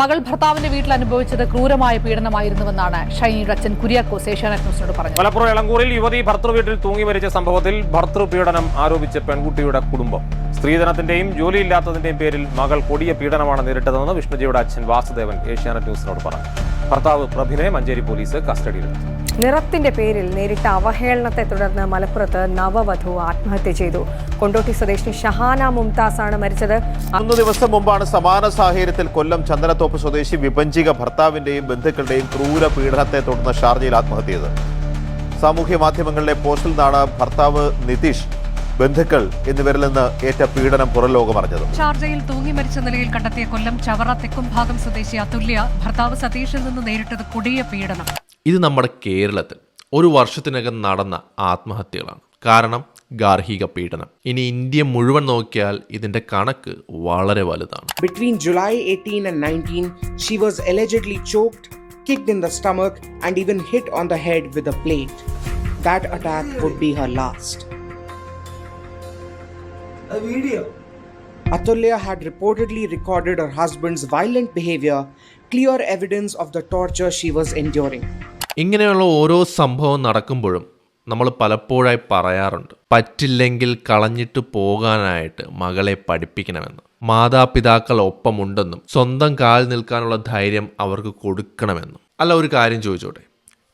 മകൾ ഭർത്താവിന്റെ വീട്ടിൽ അനുഭവിച്ചത് ക്രൂരമായ പീഡനമായിരുന്നുവെന്നാണ് ഷൈനിയുടെ അച്ഛൻ കുര്യാക്കോസ് ഏഷ്യാനെറ്റ് ന്യൂസിനോട് പറഞ്ഞത്. മലപ്പുറം എളങ്കൂറിൽ യുവതി ഭർത്തൃ വീട്ടിൽ തൂങ്ങി മരിച്ച സംഭവത്തിൽ ഭർത്തൃ പീഡനം ആരോപിച്ച പെൺകുട്ടിയുടെ കുടുംബം. സ്ത്രീധനത്തിന്റെയും ജോലിയില്ലാത്തതിന്റെയും പേരിൽ മകൾ കൊടിയ പീഡനമാണ് നേരിട്ടതെന്ന് വിഷ്ണുജിയുടെ അച്ഛൻ വാസുദേവൻ ഏഷ്യാനെറ്റ് ന്യൂസിനോട് പറഞ്ഞു. ഭർത്താവ് പ്രഭിനെ മഞ്ചേരി പോലീസ് കസ്റ്റഡിയിലെടുത്തു. നിറത്തിന്റെ പേരിൽ നേരിട്ട അവഹേളനത്തെ തുടർന്ന് മലപ്പുറത്ത് നവവധു ആത്മഹത്യ ചെയ്തു. കൊണ്ടോട്ടി സ്വദേശി ഷഹാന മുംതാസ് ആണ് മരിച്ചത്. മൂന്ന് ദിവസം മുമ്പാണ് സമാന സാഹചര്യത്തിൽ കൊല്ലം ചന്ദനത്തോപ്പ് സ്വദേശി വിഭജിക ഭർത്താവിന്റെയും ബന്ധുക്കളുടെയും ക്രൂര പീഡനത്തെ തുടർന്ന് ഷാർജയിൽ ആത്മഹത്യ ചെയ്തത് സാമൂഹ്യ മാധ്യമങ്ങളിലെ പോസ്റ്റിൽ നിന്നാണ് ഭർത്താവ് നിതീഷ് ബന്ധുക്കൾ എന്നിവരിൽ നിന്ന് ഏറ്റ പീഡനം പുറംലോകമറിഞ്ഞത്. ഷാർജയിൽ തൂങ്ങി മരിച്ച നിലയിൽ കണ്ടെത്തിയ കൊല്ലം ചവറ തെക്കുംഭാഗം സ്വദേശി അതുല്യ ഭർത്താവ് സതീഷിൽ നിന്ന് നേരിട്ടത് കൊടിയ പീഡനം. ഇത് നമ്മുടെ കേരളത്തിൽ ഒരു വർഷത്തിനകം നടന്ന ആത്മഹത്യകളാണ്. കാരണം ഗാർഹിക പീഡനം. ഇനി ഇന്ത്യ മുഴുവൻ നോക്കിയാൽ ഇതിന്റെ കണക്ക് വളരെ വലുതാണ്. Between July 18 and 19, she was allegedly choked, kicked in the stomach, and even hit on the head with a plate. That attack would be her last. A video. Atulya had reportedly recorded her husband's violent behavior, clear evidence of the torture she was enduring. ഇങ്ങനെയുള്ള ഓരോ സംഭവം നടക്കുമ്പോഴും നമ്മൾ പലപ്പോഴായി പറയാറുണ്ട് പറ്റില്ലെങ്കിൽ കളഞ്ഞിട്ട് പോകാനായിട്ട് മകളെ പഠിപ്പിക്കണമെന്ന് മാതാപിതാക്കൾ ഒപ്പമുണ്ടെന്നും സ്വന്തം കാൽ നിൽക്കാനുള്ള ധൈര്യം അവർക്ക് കൊടുക്കണമെന്നും അല്ല ഒരു കാര്യം ചോദിച്ചോട്ടെ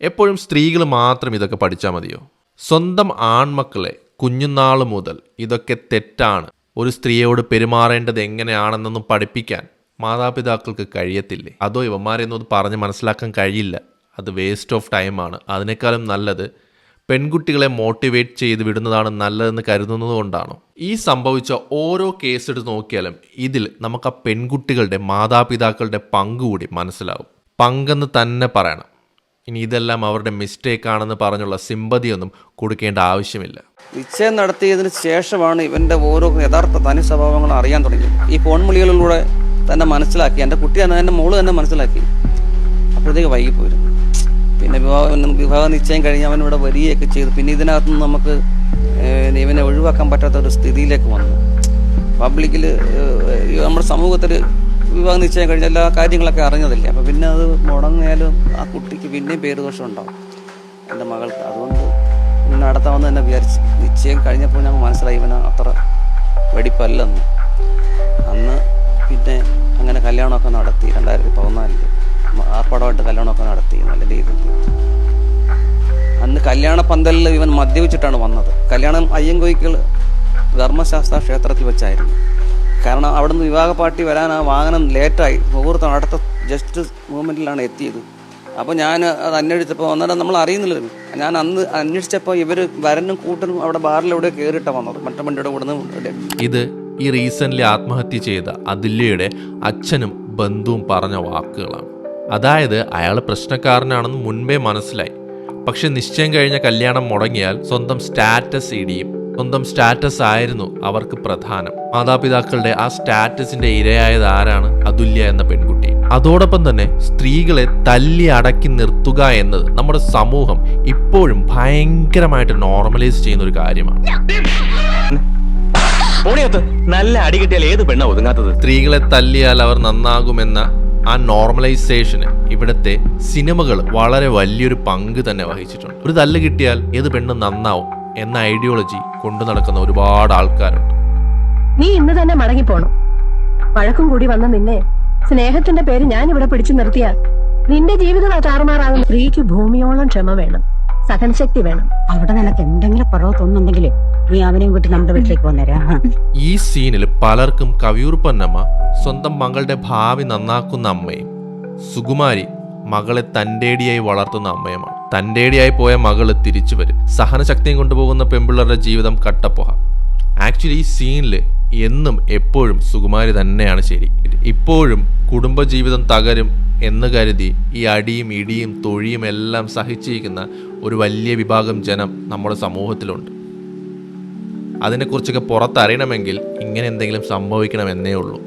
എപ്പോഴും സ്ത്രീകൾ മാത്രം ഇതൊക്കെ പഠിച്ചാൽ മതിയോ സ്വന്തം ആൺമക്കളെ കുഞ്ഞുനാൾ മുതൽ ഇതൊക്കെ തെറ്റാണ്. ഒരു സ്ത്രീയോട് പെരുമാറേണ്ടത് എങ്ങനെയാണെന്നൊന്നും പഠിപ്പിക്കാൻ മാതാപിതാക്കൾക്ക് കഴിയത്തില്ലേ? അതോ ഇവന്മാരെയൊന്നും അത് പറഞ്ഞ് മനസ്സിലാക്കാൻ കഴിയില്ല. അത് വേസ്റ്റ് ഓഫ് ടൈമാണ് അതിനേക്കാളും നല്ലത് പെൺകുട്ടികളെ മോട്ടിവേറ്റ് ചെയ്ത് വിടുന്നതാണ് നല്ലതെന്ന് കരുതുന്നത് കൊണ്ടാണോ? ഈ സംഭവിച്ച ഓരോ കേസ് എടുത്ത് നോക്കിയാലും ഇതിൽ നമുക്ക് ആ പെൺകുട്ടികളുടെ മാതാപിതാക്കളുടെ പങ്ക് കൂടി മനസ്സിലാവും. പങ്കെന്ന് തന്നെ പറയണം. ഇനി ഇതെല്ലാം അവരുടെ മിസ്റ്റേക്ക് ആണെന്ന് പറഞ്ഞുള്ള സിമ്പതിയൊന്നും കൊടുക്കേണ്ട ആവശ്യമില്ല. നിശ്ചയം നടത്തിയതിന് ശേഷമാണ് ഇവന്റെ ഓരോ യഥാർത്ഥ തനി സ്വഭാവങ്ങൾ അറിയാൻ തുടങ്ങി ഈ ഫോൺ വിളികളിലൂടെ തന്നെ മനസ്സിലാക്കി എന്റെ കുട്ടി തന്നെ എന്റെ മോൾ തന്നെ മനസ്സിലാക്കി. അപ്പോഴത്തേക്ക് വൈകിപ്പോയിരുന്നു. പിന്നെ വിവാഹം വിവാഹ നിശ്ചയം കഴിഞ്ഞ് അവൻ ഇവിടെ വരികയൊക്കെ ചെയ്തു. പിന്നെ ഇതിനകത്ത് നിന്ന് നമുക്ക് ഇവനെ ഒഴിവാക്കാൻ പറ്റാത്ത ഒരു സ്ഥിതിയിലേക്ക് വന്നു. പബ്ലിക്കിൽ നമ്മുടെ സമൂഹത്തിൽ വിവാഹ നിശ്ചയം കഴിഞ്ഞ എല്ലാ കാര്യങ്ങളൊക്കെ അറിഞ്ഞതല്ലേ? അപ്പം പിന്നെ അത് മുടങ്ങിയാലും ആ കുട്ടിക്ക് പിന്നെയും പേര് ഉണ്ടാവും എന്റെ മകൾക്ക്. അതുകൊണ്ട് നടത്താമെന്ന് തന്നെ വിചാരിച്ചു നിശ്ചയം കഴിഞ്ഞപ്പോൾ ഞങ്ങൾ മനസ്സിലായി ഇവന് അത്ര വെടിപ്പല്ലെന്ന്. അന്ന് പിന്നെ അങ്ങനെ കല്യാണമൊക്കെ നടത്തി രണ്ടായിരത്തി പതിനാലിൽ ആർപ്പാടമായിട്ട് കല്യാണമൊക്കെ നടത്തി നല്ല രീതിയിൽ. അന്ന് കല്യാണ പന്തലിൽ ഇവൻ മദ്യപിച്ചിട്ടാണ് വന്നത്. കല്യാണം അയ്യങ്കോയിക്കൾ ധർമ്മശാസ്ത്ര ക്ഷേത്രത്തിൽ വെച്ചായിരുന്നു. കാരണം അവിടുന്ന് വിവാഹ പാർട്ടി വരാൻ ആ വാഹനം ലേറ്റായി. മുഹൂർത്തം അടുത്ത ജസ്റ്റ് മൂവ്മെന്റിലാണ് എത്തിയത്. അപ്പോൾ ഞാൻ അത് അന്വേഷിച്ചപ്പോൾ അന്നേരം നമ്മൾ അറിയുന്നില്ല ഞാൻ അന്ന് അന്വേഷിച്ചപ്പോൾ ഇവർ വരനും കൂട്ടനും അവിടെ ബാറിലൂടെ കയറിയിട്ടാണ് വന്നത്. മറ്റേ വണ്ടിയുടെ കൂടെ ഇത് ഈ റീസെന്റ്ലി ആത്മഹത്യ ചെയ്ത അതുല്യയുടെ അച്ഛനും ബന്ധുവും പറഞ്ഞ വാക്കുകളാണ്. അതായത് അയാൾ പ്രശ്നക്കാരനാണെന്ന് മുൻപേ മനസ്സിലായി. പക്ഷെ നിശ്ചയം കഴിഞ്ഞ കല്യാണം മുടങ്ങിയാൽ സ്വന്തം സ്റ്റാറ്റസ് ഇടിയും. സ്വന്തം സ്റ്റാറ്റസ് ആയിരുന്നു അവർക്ക് പ്രധാനം. മാതാപിതാക്കളുടെ ആ സ്റ്റാറ്റസിന്റെ ഇരയായത് ആരാണ്? അതുല്യ എന്ന പെൺകുട്ടി. അതോടൊപ്പം തന്നെ സ്ത്രീകളെ തല്ലി അടക്കി നിർത്തുക എന്നത് നമ്മുടെ സമൂഹം ഇപ്പോഴും ഭയങ്കരമായിട്ട് നോർമലൈസ് ചെയ്യുന്ന ഒരു കാര്യമാണ്. നല്ല അടി കിട്ടിയാൽ ഏത് പെണ്ണ ഒതുങ്ങാത്തത്? സ്ത്രീകളെ തല്ലിയാൽ അവർ നന്നാകുമെന്ന ആ നോർമലൈസേഷന് ഇവിടുത്തെ സിനിമകൾ വളരെ വലിയൊരു പങ്ക് തന്നെ വഹിച്ചിട്ടുണ്ട്. ഒരു തല്ല് കിട്ടിയാൽ ഏത് പെണ്ണ് നന്നാവും? എന്ന ഐഡിയോളജി കൊണ്ടു നടക്കുന്ന ഒരുപാട് ആൾക്കാരുണ്ട്. നീ ഇന്ന് തന്നെ മടങ്ങി പോണം വഴക്കും കൂടി വന്ന നിന്നെ സ്നേഹത്തിന്റെ പേര് ഞാൻ ഇവിടെ പിടിച്ചു നിർത്തിയ നിന്റെ ജീവിതം താറുമാറാകും. സ്ത്രീക്ക് ഭൂമിയോളം ക്ഷമ വേണം. സഹനശക്തി വേണം. അവിടെ നിനക്ക് എന്തെങ്കിലും കുറവ് തോന്നുന്നുണ്ടെങ്കിൽ നീ അവനെയും കൂട്ടി നമ്മുടെ വീട്ടിലേക്ക് വന്നേരാ ഈ സീനിൽ പലർക്കും കവിയൂർപ്പന്നമ്മ സ്വന്തം മകളുടെ ഭാവി നന്നാക്കുന്ന അമ്മയും സുകുമാരി മകളെ തന്റെടിയായി വളർത്തുന്ന അമ്മയുമാണ്. തന്റെടിയായി പോയ മകൾ തിരിച്ചു വരും. സഹനശക്തിയും കൊണ്ടുപോകുന്ന പെമ്പിള്ളറുടെ ജീവിതം കട്ടപ്പൊഹ ആക്ച്വലി ഈ സീനിൽ എന്നും എപ്പോഴും സുകുമാരി തന്നെയാണ് ശരി. ഇപ്പോഴും കുടുംബജീവിതം തകരും എന്ന് കരുതി ഈ അടിയും ഇടിയും തൊഴിയും എല്ലാം സഹിച്ചിരിക്കുന്ന ഒരു വലിയ വിഭാഗം ജനം നമ്മുടെ സമൂഹത്തിലുണ്ട്. അതിനെക്കുറിച്ചൊക്കെ പുറത്തറിയണമെങ്കിൽ ഇങ്ങനെ എന്തെങ്കിലും സംഭവിക്കണമെന്നേ ഉള്ളൂ.